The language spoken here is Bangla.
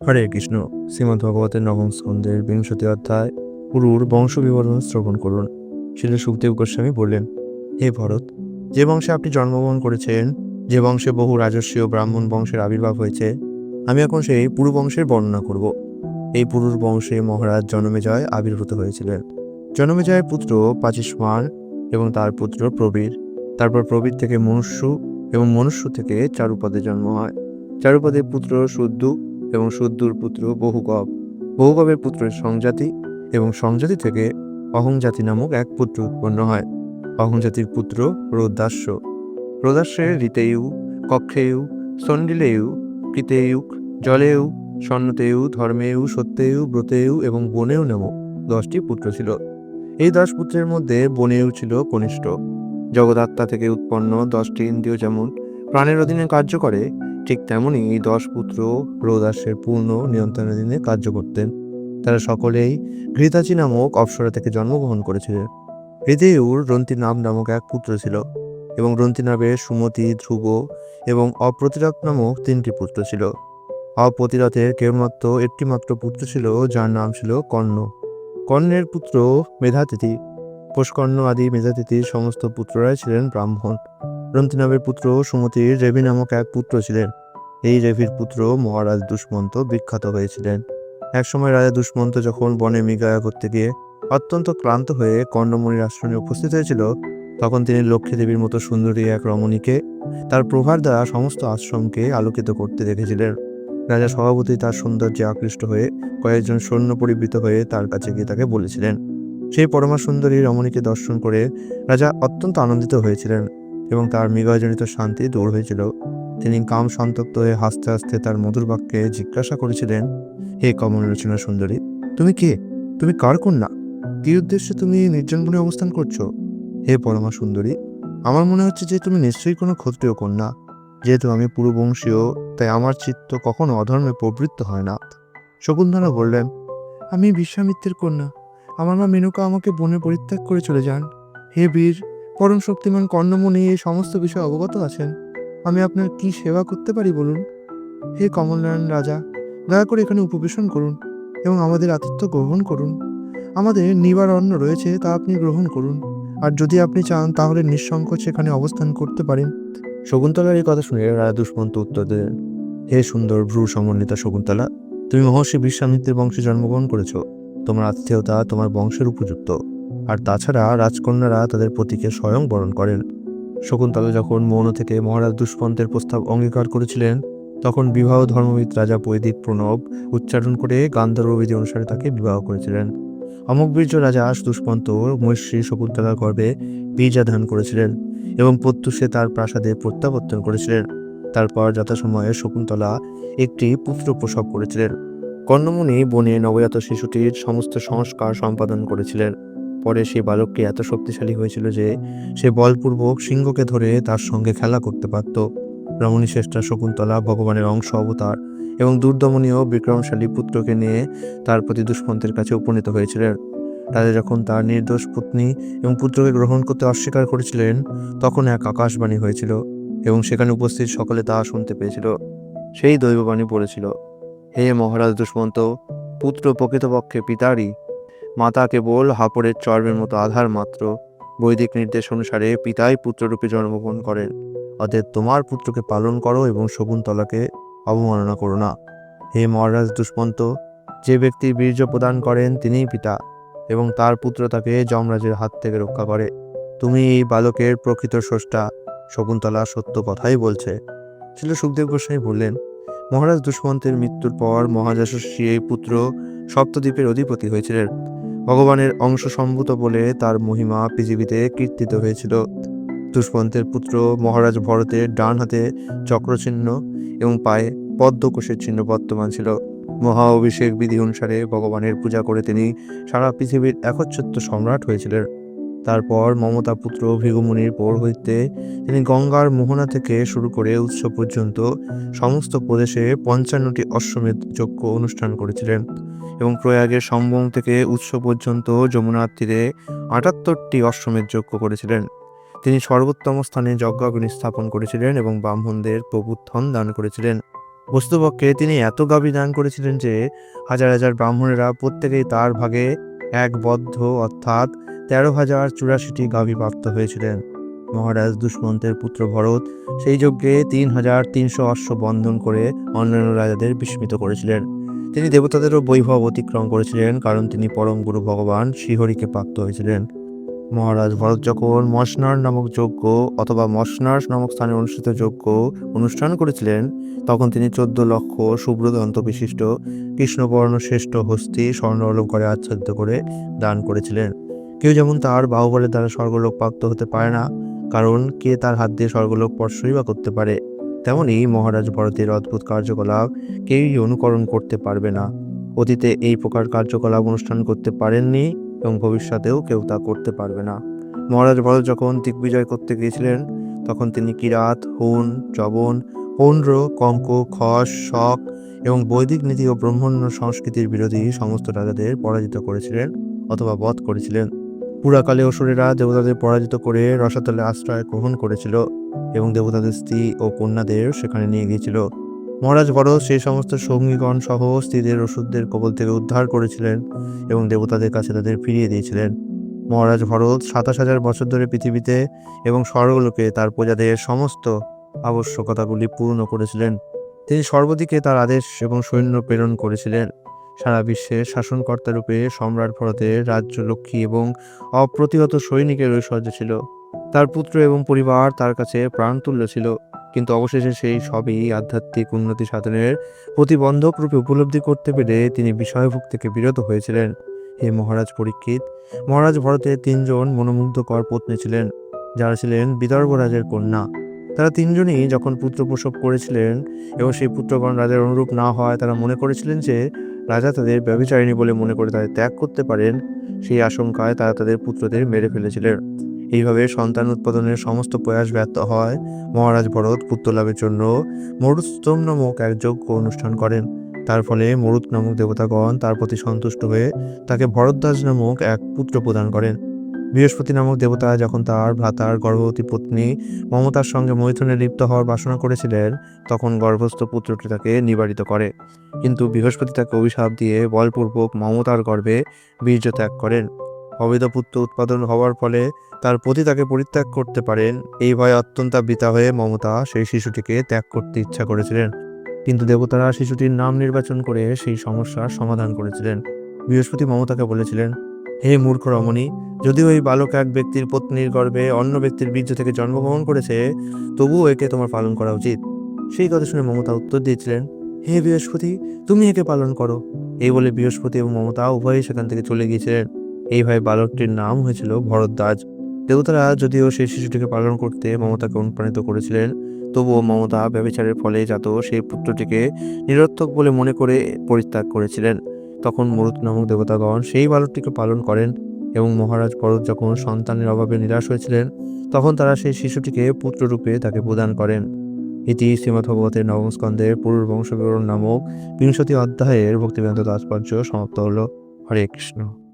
হরে কৃষ্ণ। শ্রীমদ্ ভগবতের নবম স্কন্ধের বিংশতি অধ্যায়, পুরুর বংশ বিবরণ শ্রবণ করুন। শিল সুখদেব গোস্বামী বললেন, হে ভরত, যে বংশে আপনি জন্মগ্রহণ করেছেন, যে বংশে বহু রাজস্বী ও ব্রাহ্মণ বংশের আবির্ভাব হয়েছে, আমি এখন সেই পুরু বংশের বর্ণনা করব। এই পুরুর বংশে মহারাজ জনমেজয় আবির্ভূত হয়েছিলেন। জনমেজয়ের পুত্র পাচিষ্মান এবং তার পুত্র প্রবীর। তারপর প্রবীর থেকে মনুষ্য এবং মনুষ্য থেকে চারুপদে জন্ম হয়। চারুপদের পুত্র শুদ্ধু এবং শুদ্ধুর পুত্র বহুকব। বহুকবের পুত্র সংজাতি এবং সংজাতি থেকে অহংজাতি নামক এক পুত্র উৎপন্ন হয়। অহংজাতির পুত্র রোদাস্য রোদাস্যের ঋতেয়ু, কক্ষেয়ু, সন্ডিলেয়ু, কৃতেয়ুক, জলেয়ু, স্বর্ণতেয়ু, ধর্মেয়ু, সত্যেয়ু, ব্রতেয়ু এবং বনেয়ু নামক দশটি পুত্র ছিল। এই দশ পুত্রের মধ্যে বনেউ ছিল কনিষ্ঠ। জগদাত্মা থেকে উৎপন্ন দশটি ইন্দ্রিয় যেমন প্রাণের অধীনে কার্য করে ঠিক তেমনই এই দশ পুত্র রোদাসের পূর্ণ নিয়ন্ত্রণাধীনে কার্য করতেন। তারা সকলেই ঘৃতাচি নামক অপ্সরা থেকে জন্মগ্রহণ করেছিলেন। হৃদয়ুর রন্তিনাভ নামক এক পুত্র ছিল এবং রন্তিনাভের সুমতি, ধ্রুব এবং অপ্রতিরথ নামক তিনটি পুত্র ছিল। অপ্রতিরথের কেবলমাত্র একটি মাত্র পুত্র ছিল, যার নাম ছিল কর্ণ। কর্ণের পুত্র মেধাতিথি। পুষ্কর্ণ আদি মেধাতিথির সমস্ত পুত্ররাই ছিলেন ব্রাহ্মণ। রন্তিনাভের পুত্র সুমতির রেভি নামক এক পুত্র ছিলেন। এই রেভির পুত্র মহারাজ দুষ্মন্ত বিখ্যাত হয়েছিলেন। একসময় রাজা দুষ্মন্ত যখন বনে মৃগায়া করতে গিয়ে অত্যন্ত ক্লান্ত হয়ে কর্ণমণির আশ্রমে উপস্থিত হয়েছিল, তখন তিনি লক্ষ্মী দেবীর মতো সুন্দরী এক রমণীকে তার প্রভার দ্বারা সমস্ত আশ্রমকে আলোকিত করতে দেখেছিলেন। রাজা সভাপতি তার সৌন্দর্যে আকৃষ্ট হয়ে কয়েকজন সৈন্য পরিবৃত হয়ে তার কাছে গিয়ে তাকে বলেছিলেন, সেই পরমা সুন্দরী রমণীকে দর্শন করে রাজা অত্যন্ত আনন্দিত হয়েছিলেন। এবং তার মৃগজনিত শান্তি দূর হয়েছিল। তিনি কাম সন্তপ্ত হয়ে হাসতে হাসতে তার মধুর বাক্যে জিজ্ঞাসা করেছিলেন, হে কমল রচনা সুন্দরী, তুমি কে? তুমি কার কন্যা? কি উদ্দেশ্যে তুমি নির্জন বনে অবস্থান করছ? হে পরমা সুন্দরী, আমার মনে হচ্ছে যে তুমি নিশ্চয়ই কোনো ক্ষত্রিয় কন্যা। যেহেতু আমি পুরবংশীয়, তাই আমার চিত্ত কখনো অধর্মে প্রবৃত্ত হয় না। শকুন্তলা বললেন, আমি বিশ্বামিত্রের কন্যা। আমার মা মেনকা আমাকে বনে পরিত্যাগ করে চলে যান। হে বীর পরম শক্তিমান কর্ণমণি এই সমস্ত বিষয়ে অবগত আছেন। আমি আপনার কি সেবা করতে পারি বলুন? হে কমলনারায়ণ রাজা, দয়া করে এখানে উপবেশন করুন এবং আমাদের আতিথ্য গ্রহণ করুন। আমাদের নিবার অন্ন রয়েছে তা আপনি গ্রহণ করুন। আর যদি আপনি চান, তাহলে নিঃসংকোচ এখানে অবস্থান করতে পারেন। শকুন্তলার এই কথা শুনে রাজা দুষ্মন্ত উত্তর দিলেন, হে সুন্দর, ভ্রু সমন্বিতা শকুন্তলা, তুমি মহর্ষি বিশ্বামিত্রের বংশে জন্মগ্রহণ করেছ। তোমার আত্মীয়তা তোমার বংশের উপযুক্ত। আর তাছাড়া রাজকন্যারা তাদের পতিকে স্বয়ং বরণ করেন। শকুন্তলা যখন মৌন থেকে মহারাজ দুষ্পন্তের প্রস্তাব অঙ্গীকার করেছিলেন, তখন বিবাহ ধর্মবিদ রাজা বৈদিক প্রণব উচ্চারণ করে গান্ধার্ব বিধি অনুসারে তাকে বিবাহ করেছিলেন। অমোঘবীর্য রাজা দুষ্পন্ত মৈশ্রী শকুন্তলার গর্ভে বীজা ধান করেছিলেন এবং প্রত্যুষে তার প্রাসাদে প্রত্যাবর্তন করেছিলেন। তারপর যথাসময়ে শকুন্তলা একটি পুত্র প্রসব করেছিলেন। কর্ণমণি বনে নবজাত শিশুটির সমস্ত সংস্কার সম্পাদন করেছিলেন। পরে সেই বালকটি এত শক্তিশালী হয়েছিল যে সে বলপূর্বক সিংহকে ধরে তার সঙ্গে খেলা করতে পারত। রমণী শ্রেষ্ঠা শকুন্তলা ভগবানের অংশ অবতার এবং দুর্দমনীয় বিক্রমশালী পুত্রকে নিয়ে তার প্রতি দুষ্মন্তের কাছে উপনীত হয়েছিলেন। রাজা যখন তার নির্দোষ পত্নী এবং পুত্রকে গ্রহণ করতে অস্বীকার করেছিলেন, তখন এক আকাশবাণী হয়েছিল এবং সেখানে উপস্থিত সকলে তা শুনতে পেয়েছিল। সেই দৈববাণী পড়েছিল, হে মহারাজ দুষ্মন্ত, পুত্র প্রকৃতপক্ষে পিতারই মাতা কেবল হাপড়ের চর্মের মতো আধার মাত্র। বৈদিক নির্দেশ অনুসারে পিতাই পুত্ররূপে জন্মগ্রহণ করেন। অতএব তোমার পুত্রকে পালন করো এবং শকুন্তলাকে অবমাননা করো না। হে মহারাজ দুষ্মন্ত, যে ব্যক্তি বীর্য প্রদান করেন তিনিই পিতা এবং তার পুত্র তাকে যমরাজের হাত থেকে রক্ষা করে। তুমি এই বালকের প্রকৃত স্রষ্টা, শকুন্তলা সত্য কথাই বলছে। ছিল সুখদেব গোস্বাই বললেন, মহারাজ দুষ্মন্তের মৃত্যুর পর মহাযশস্বী এই পুত্র সপ্তদ্বীপের অধিপতি হয়েছিলেন। ভগবানের অংশ সম্ভূত বলে তার মহিমা পৃথিবীতে কীর্তিত হয়েছিল। দুষ্পন্তের পুত্র মহারাজ ভরতের ডান হাতে চক্রচিহ্ন এবং পায়ে পদ্মকোষের চিহ্ন বর্তমান ছিল। মহা অভিষেক বিধি অনুসারে ভগবানের পূজা করে তিনি সারা পৃথিবীর একচ্ছত্র সম্রাট হয়েছিলেন। তারপর মমতা পুত্র ভৃগুমুনির হইতে তিনি গঙ্গার মোহনা থেকে শুরু করে উৎস পর্যন্ত সমস্ত প্রদেশে পঞ্চান্নটি অশ্বমেধ যজ্ঞ অনুষ্ঠান করেছিলেন এবং প্রয়াগের সম্বং থেকে উৎস পর্যন্ত যমুনার তীরে আটাত্তরটি অশ্বমেধ যজ্ঞ করেছিলেন। তিনি সর্বোত্তম স্থানে যজ্ঞাগ্নি স্থাপন করেছিলেন এবং ব্রাহ্মণদের প্রবুত্থন দান করেছিলেন। বস্তুপক্ষে তিনি এত গাভী দান করেছিলেন যে হাজার হাজার ব্রাহ্মণেরা প্রত্যেকেই তার ভাগে এক বদ্ধ অর্থাৎ তেরো হাজার চুরাশিটি গাভী প্রাপ্ত হয়েছিলেন। মহারাজ দুষ্মন্তের পুত্র ভরত সেই যজ্ঞে তিন হাজার তিনশো অশ্ব বন্ধন করে অন্যান্য রাজাদের বিস্মিত করেছিলেন। তিনি দেবতাদেরও বৈভব অতিক্রম করেছিলেন, কারণ তিনি পরম গুরু ভগবান শ্রীহরিকে প্রাপ্ত হয়েছিলেন। মহারাজ ভরত যখন মশনার নামক যজ্ঞ অথবা মশনার নামক স্থানে অনুষ্ঠিত যজ্ঞ অনুষ্ঠান করেছিলেন, তখন তিনি চোদ্দ লক্ষ শুভ্রদন্ত বিশিষ্ট কৃষ্ণবর্ণ শ্রেষ্ঠ হস্তি স্বর্ণ অলঙ্কারে আচ্ছাদিত করে দান করেছিলেন। কেউ যেমন তার বাহুবলের দ্বারা স্বর্গলোক প্রাপ্ত হতে পারে না, কারণ কে তার হাত দিয়ে স্বর্গলোক স্পর্শই বা করতে পারে? তেমনি মহারাজ ভরতের অদ্ভুত কার্যকলাপ কেউই অনুকরণ করতে পারবে না। অতীতে এই প্রকার কার্যকলাপ অনুষ্ঠান করতে পারেননি এবং ভবিষ্যতেও কেউ তা করতে পারবে না। মহারাজ ভরত যখন দিগ্বিজয় করতে গিয়েছিলেন, তখন তিনি কিরাত, হুন চবন পৌন্ড্র, কঙ্ক খস শক এবং বৈদিক নীতি ও ব্রহ্মণ্য সংস্কৃতির বিরোধী সমস্ত রাজাদের পরাজিত করেছিলেন অথবা বধ করেছিলেন। পুরাকালে অসুরেরা দেবতাদের পরাজিত করে রসাতলে আশ্রয় গ্রহণ করেছিল এবং দেবতাদের স্ত্রী ও কন্যাদের সেখানে নিয়ে গিয়েছিল। মহারাজ ভরত সেই সমস্ত সঙ্গীগণ সহ স্ত্রীদের ওষুধদের কবল থেকে উদ্ধার করেছিলেন এবং দেবতাদের কাছে তাদের ফিরিয়ে দিয়েছিলেন। মহারাজ ভরত সাতাশ হাজার বছর ধরে পৃথিবীতে এবং স্বর্গলোকে তার প্রজাদের সমস্ত আবশ্যকতাগুলি পূর্ণ করেছিলেন। তিনি সর্বদিকে তার আদেশ এবং সৈন্য প্রেরণ করেছিলেন। সারা বিশ্বের শাসনকর্তা রূপে সম্রাট ভরতের রাজ্য লক্ষ্মী এবং অপ্রতিহত সৈনিকের ঐশ্বর্য ছিল। তার পুত্র এবং পরিবার তার কাছে প্রাণতুল্য ছিল, কিন্তু অবশেষে সেই সবই আধ্যাত্মিক উন্নতি সাধনের প্রতিবন্ধক রূপে উপলব্ধি করতে পেরে তিনি বিষয়ভোগ থেকে বিরত হয়েছিলেন। হে মহারাজ পরীক্ষিত, মহারাজ ভরতের তিনজন মনোমুগ্ধকর পত্নী ছিলেন, যারা ছিলেন বিদর্ভ রাজের কন্যা। তারা তিনজনই যখন পুত্র প্রসব করেছিলেন এবং সেই পুত্রগণ রাজার অনুরূপ না হয় তারা মনে করেছিলেন যে রাজা তাদের ব্যবচারিণী বলে মনে করে তাদের ত্যাগ করতে পারেন, সেই আশঙ্কায় তারা তাদের পুত্রদের মেরে ফেলেছিলেন। এইভাবে সন্তান উৎপাদনের সমস্ত প্রয়াস ব্যর্থ হয় মহারাজ ভরত পুত্র লাভের জন্য মরুস্তম নামক এক যজ্ঞ অনুষ্ঠান করেন। তার ফলে মরুত নামক দেবতাগণ তার প্রতি সন্তুষ্ট হয়ে তাকে ভরদ্বাজ নামক এক পুত্র প্রদান করেন। বৃহস্পতি নামক দেবতা যখন তার ভ্রাতার গর্ভবতী পত্নী মমতার সঙ্গে মৈথুনে লিপ্ত হওয়ার বাসনা করেছিলেন, তখন গর্ভস্থ পুত্রটি তাকে নিবারিত করে। কিন্তু বৃহস্পতি তাকে অভিশাপ দিয়ে বলপূর্বক মমতার গর্ভে বীর্য ত্যাগ করেন। অবৈধ পুত্র উৎপাদন হওয়ার ফলে তার প্রতি তাকে পরিত্যাগ করতে পারেন। এই ভয়ে অত্যন্তাবৃতা হয়ে মমতা সেই শিশুটিকে ত্যাগ করতে ইচ্ছা করেছিলেন। কিন্তু দেবতারা শিশুটির নাম নির্বাচন করে সেই সমস্যার সমাধান করেছিলেন। বৃহস্পতি মমতাকে বলেছিলেন হে মূর্খ রমণী যদিও এই বালক এক ব্যক্তির পত্নীর গর্ভে অন্য ব্যক্তির বীর্য থেকে জন্মগ্রহণ করেছে, তবুও একে তোমার পালন করা উচিত। সেই কথা শুনে মমতা উত্তর দিয়েছিলেন, হে বৃহস্পতি, তুমি একে পালন করো। এই বলে বৃহস্পতি এবং মমতা উভয়ই সেখান থেকে চলে গিয়েছিলেন। এইভাবে বালকটির নাম হয়েছিল ভরদ্বাজ। দেবতারা যদিও সেই শিশুটিকে পালন করতে মমতাকে অনুপ্রাণিত করেছিলেন, তবুও মমতা ব্যবচারের ফলে জাত সেই পুত্রটিকে নিরর্থক বলে মনে করে পরিত্যাগ করেছিলেন। তখন মরুত নামক দেবতাগণ সেই বালকটিকে পালন করেন এবং মহারাজ পরত যখন সন্তানের অভাবে নিরাশ হয়েছিলেন, তখন তারা সেই শিশুটিকে পুত্ররূপে তাকে প্রদান করেন। এটি শ্রীমদ্ভগবতের নবম স্কন্ধের পুরুষ বংশবিবরণ নামক বিংশতি অধ্যায়ের ভক্তিবেন্দ্র তাৎপর্য সমাপ্ত হল। হরে কৃষ্ণ।